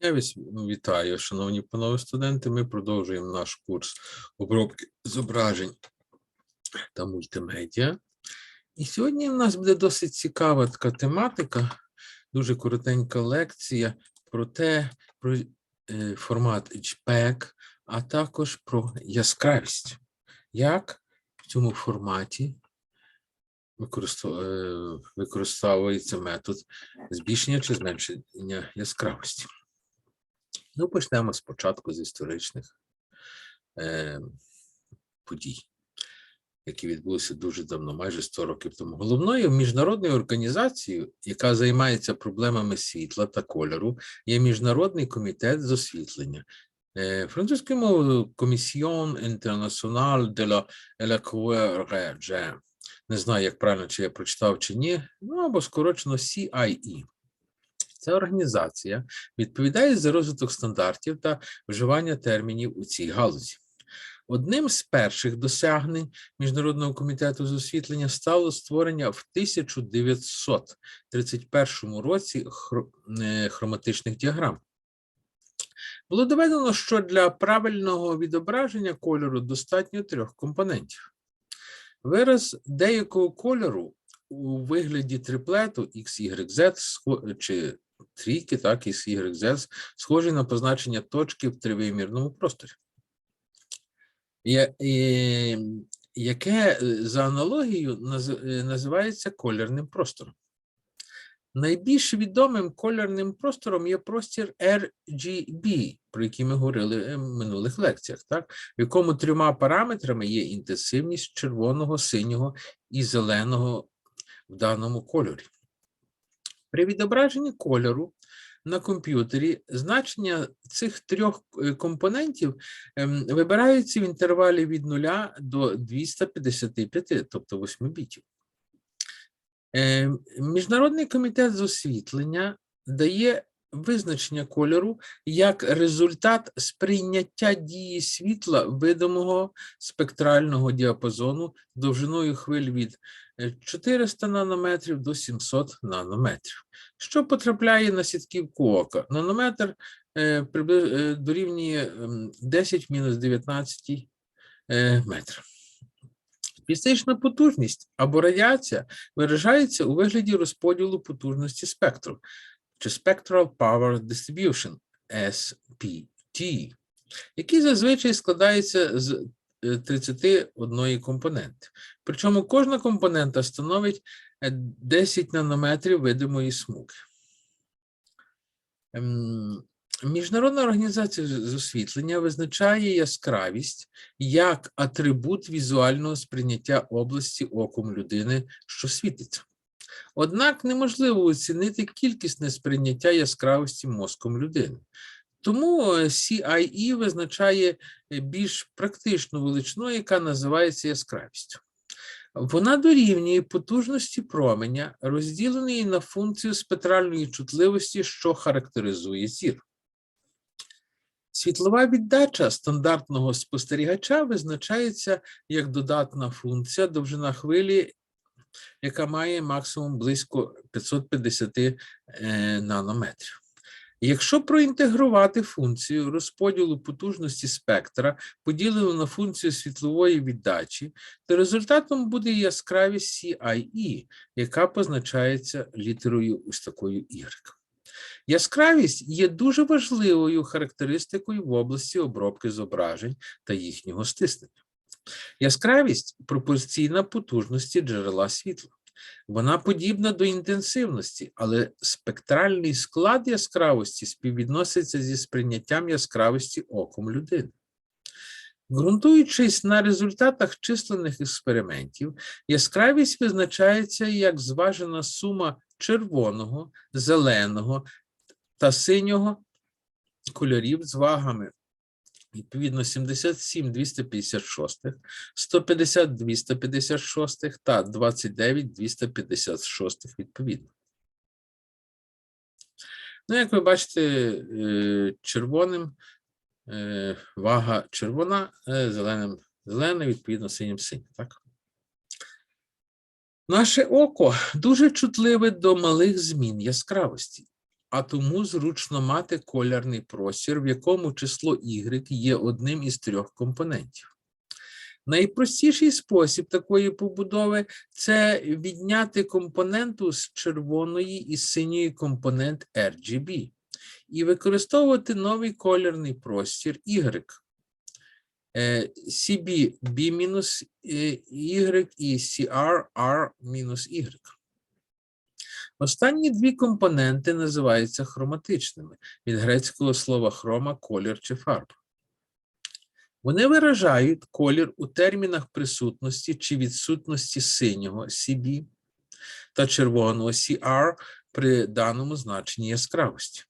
Я вас вітаю, шановні панове студенти. Ми продовжуємо наш курс обробки зображень та мультимедіа. І сьогодні в нас буде досить цікава така тематика, дуже коротенька лекція про те, про е, формат JPEG, а також про яскравість. Як в цьому форматі е, використовується метод збільшення чи зменшення яскравості. Ну, почнемо спочатку з історичних е, подій, які відбулися дуже давно, майже 100 років тому. Головною міжнародною організацією, яка займається проблемами світла та кольору, є Міжнародний комітет з освітлення. Е, французькою мовою Commission Internationale de la, de. Не знаю, як правильно, чи я прочитав чи ні, ну або скорочено CIE. Ця організація відповідає за розвиток стандартів та вживання термінів у цій галузі. Одним з перших досягнень Міжнародного комітету з освітлення стало створення в 1931 році е, хроматичних діаграм. Було доведено, що для правильного відображення кольору достатньо трьох компонентів. Вираз деякого кольору у вигляді триплету XYZ схо- чи трійки, так, із YZ, схожі на позначення точки в тривимірному просторі. Я- і- Яке е, за аналогією е, називається кольорним простором. Найбільш відомим кольорним простором є простір RGB, про який ми говорили е, в минулих лекціях, так? в якому трьома параметрами є інтенсивність червоного, синього і зеленого в даному кольорі. При відображенні кольору на комп'ютері значення цих трьох е, компонентів ем, вибираються в інтервалі від 0 до 255, тобто 8 бітів. Е, Міжнародний комітет з освітлення дає визначення кольору як результат сприйняття дії світла видимого спектрального діапазону довжиною хвиль від е, 400 нанометрів до 700 нанометрів, що потрапляє на сітківку ока. Нанометр е, е, дорівнює ем, 10 мінус 19 е, метрів. Фізична потужність або радіація виражається у вигляді розподілу потужності спектру, чи Spectral Power Distribution SPT, який зазвичай складається з е, 31 компоненти. Причому кожна компонента становить е, 10 нанометрів видимої смуги. Ем, Міжнародна організація з освітлення визначає яскравість як атрибут візуального сприйняття області оком людини, що світиться. Однак неможливо оцінити кількісне сприйняття яскравості мозком людини. Тому е, CIE визначає е, більш практичну величину, яка називається яскравістю. Вона дорівнює потужності променя, розділеної на функцію спектральної чутливості, що характеризує зір. Світлова віддача стандартного спостерігача визначається як додатна функція довжина хвилі, яка має максимум близько 550 е, нанометрів. Якщо проінтегрувати функцію розподілу потужності спектра, поділену на функцію світлової віддачі, то результатом буде яскравість CIE, яка позначається літерою ось такою Y. Яскравість є дуже важливою характеристикою в області обробки зображень та їхнього стиснення. Яскравість пропорційна потужності джерела світла. Вона подібна до інтенсивності, але спектральний склад яскравості співвідноситься зі сприйняттям яскравості оком людини. Ґрунтуючись на результатах численних експериментів, яскравість визначається як зважена сума червоного, зеленого та синього кольорів з вагами відповідно 77 256, 150 256 та 29 256 відповідно. Ну, як ви бачите, е, червоним е, вага червона, е, зеленим зелений, відповідно, синім синій. Так? Наше око дуже чутливе до малих змін яскравості, а тому зручно мати колірний простір, в якому число y є одним із трьох компонентів. Найпростіший спосіб такої побудови це відняти компоненту з червоної і синьої компонент RGB і використовувати новий колірний простір Y. Е, CB B мінус е, і CR R мінус Y. Останні дві компоненти називаються хроматичними від грецького слова хрома колір чи фарба. Вони виражають колір у термінах присутності чи відсутності синього CB та червоного CR при даному значенні яскравості.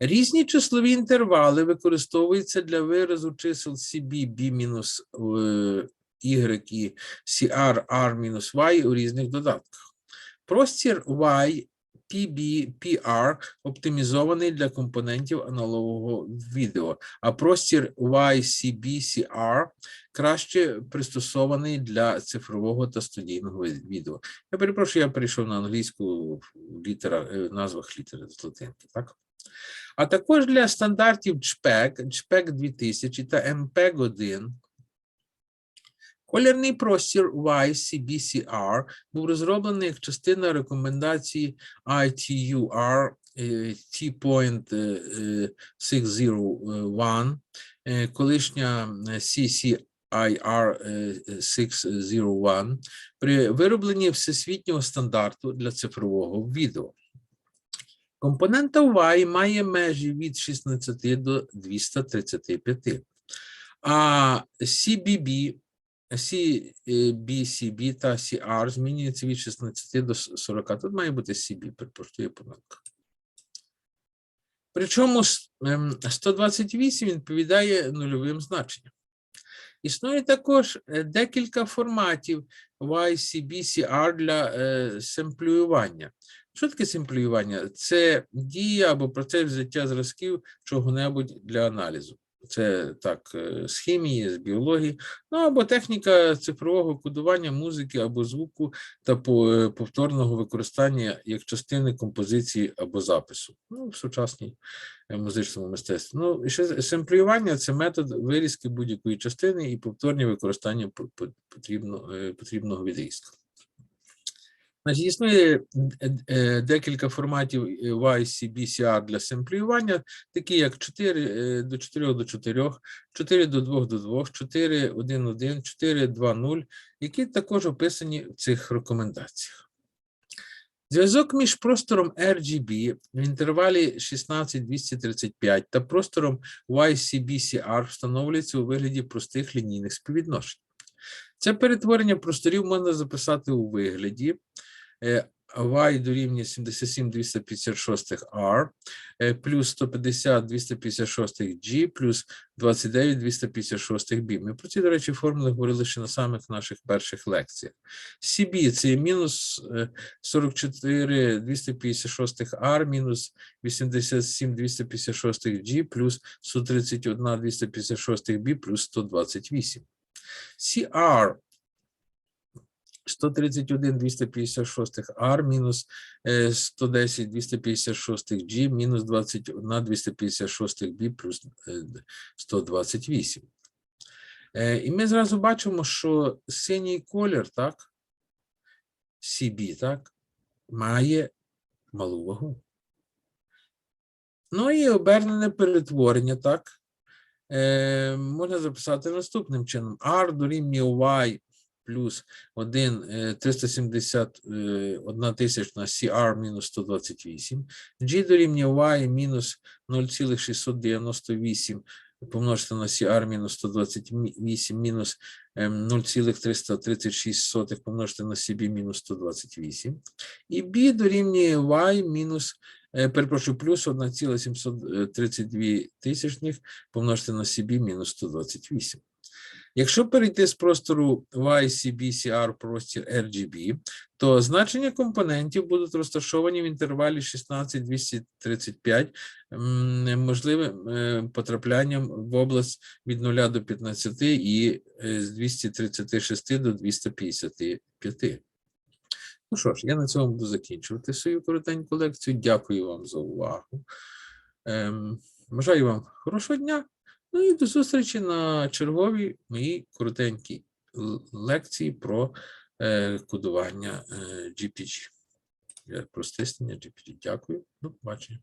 Різні числові інтервали використовуються для виразу чисел CB, B мінус е, Y і CR, R мінус Y у різних додатках. Простір Y, PB, оптимізований для компонентів аналогового відео, а простір YCB, CR краще пристосований для цифрового та студійного відео. Я перепрошую, я перейшов на англійську літера, е, назвах літер з латинки, так? А також для стандартів JPEG, JPEG 2000 та MPEG 1 Колірний простір YCBCR був розроблений як частина рекомендації ITUR е, T-Point е, 601, е, колишня CCIR е, 601 при виробленні всесвітнього стандарту для цифрового відео. Компонента Y має межі від 16 до 235, а CBB CBCB та CR змінюється від 16 до 40. Тут має бути CB, перепрошую, помилка. Причому ем, 128 відповідає нульовим значенням. Існує також е, декілька форматів YCB, CR для е, семплювання. Що таке семплювання? Це дія або процес взяття зразків чого-небудь для аналізу. Це так, е, з хімії, з біології, ну або техніка цифрового кодування музики або звуку та е, повторного використання як частини композиції або запису. Ну, в сучасній е, музичному мистецтві. Ну, і ще семплювання це метод вирізки будь-якої частини і повторне використання по- по- потрібно, потрібного відрізка. Значить, існує е, е, декілька форматів е, YCBCR для семплювання, такі як 4 е, до 4 до 4, 4 до 2 до 2, 4, 1, 1, 4, 2, 0, які також описані в цих рекомендаціях. Зв'язок між простором RGB в інтервалі 16-235 та простором YCBCR встановлюється у вигляді простих лінійних співвідношень. Це перетворення просторів можна записати у вигляді y дорівнює 77 256 R е, плюс 150 256 G плюс 29 256 B. Ми про ці, до речі, формули говорили ще на самих наших перших лекціях. CB – це мінус е, 44 256 R мінус 87 256 G плюс 131 256 B плюс 128. CR 131 256 R мінус е, 110 256 G мінус 21 256 B плюс е, 128. Е, І ми зразу бачимо, що синій колір, так, CB, так, має малу вагу. Ну і обернене перетворення, так, е, можна записати наступним чином. R дорівнює Y плюс 1 е, 371 тисячна CR мінус 128, G дорівнює Y мінус 0,698 помножити на CR мінус 128 мінус ем, 0,336 помножити на CB мінус 128. І B дорівнює Y мінус, е, перепрошую, плюс 1,732 тисячних помножити на CB мінус 128. Якщо перейти з простору YCBCR в простір RGB, то значення компонентів будуть розташовані в інтервалі 16-235, можливим е, потраплянням в область від 0 до 15 і е, з 236 до 255. Ну що ж, я на цьому буду закінчувати свою коротеньку лекцію. Дякую вам за увагу. Ем, бажаю вам хорошого дня. Ну і до зустрічі на черговій моїй коротенькій лекції про е, кодування е, GPG. Про стиснення GPG. Дякую. До побачення.